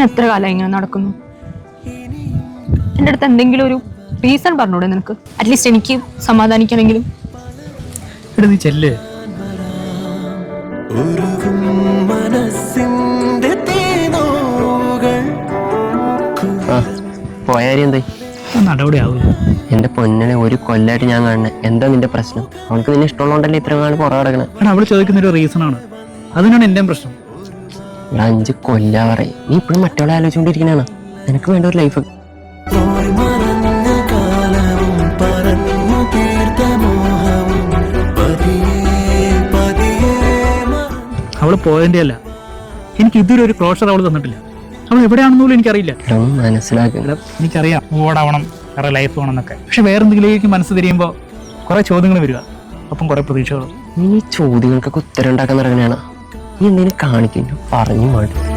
ഞാൻ എത്ര കാലം ഇങ്ങനെ നടക്കുന്നു? എന്റെ അടുത്ത് എന്തെങ്കിലും ഒരു റീസൺ പറഞ്ഞൂടെ നിനക്ക്? അറ്റ്ലീസ്റ്റ് എനിക്ക് സമാധാനിക്കണമെങ്കിലും. എടാ നീ ചെല്ലേ. എന്റെ പൊന്നിനെ ഒരു കൊല്ലായിട്ട് ഞാൻ കാണുന്നത് എന്താ നിന്റെ പ്രശ്നം? അവൾക്ക് നിന്നെ ഇഷ്ടമുള്ളതുകൊണ്ടല്ലേ ഇത്രയും നാൾ പുറകെ കിടക്കണേ എടാ അവൾ ചോദിക്കുന്ന ഒരു റീസൺ ആണ്. അതിനാണ് എന്റെ പ്രശ്നം. ഇവിടെ അഞ്ച് കൊല്ലാ പറയും. നീ ഇപ്പോഴും മറ്റവളെ ആലോചിച്ചുകൊണ്ടിരിക്കണാണ് നിനക്ക് വേണ്ട ഒരു ലൈഫ് അവൾ പോയതിന്റെ അല്ല. എനിക്ക് ഇതുവരെ ഒരു ക്ലോഷർ അവൾ തന്നിട്ടില്ല. അവൾ എവിടെയാണെന്ന് പോലും എനിക്കറിയില്ല മനസ്സിലാക്കുക എനിക്കറിയാം ഓടാവണം വേറെ ലൈഫ് വേണം എന്നൊക്കെ പക്ഷെ വേറെ എന്തെങ്കിലും മനസ്സ് തിരിയുമ്പോൾ കുറെ ചോദ്യങ്ങൾ വരിക. അപ്പം കുറെ പ്രതീക്ഷകളും. നീ ഈ ചോദ്യങ്ങൾക്കൊക്കെ ഉത്തരം ഉണ്ടാക്കാൻ ഇറങ്ങണയാണ് നീ കാണിക്കുന്നു. പറഞ്ഞു മാറ്റി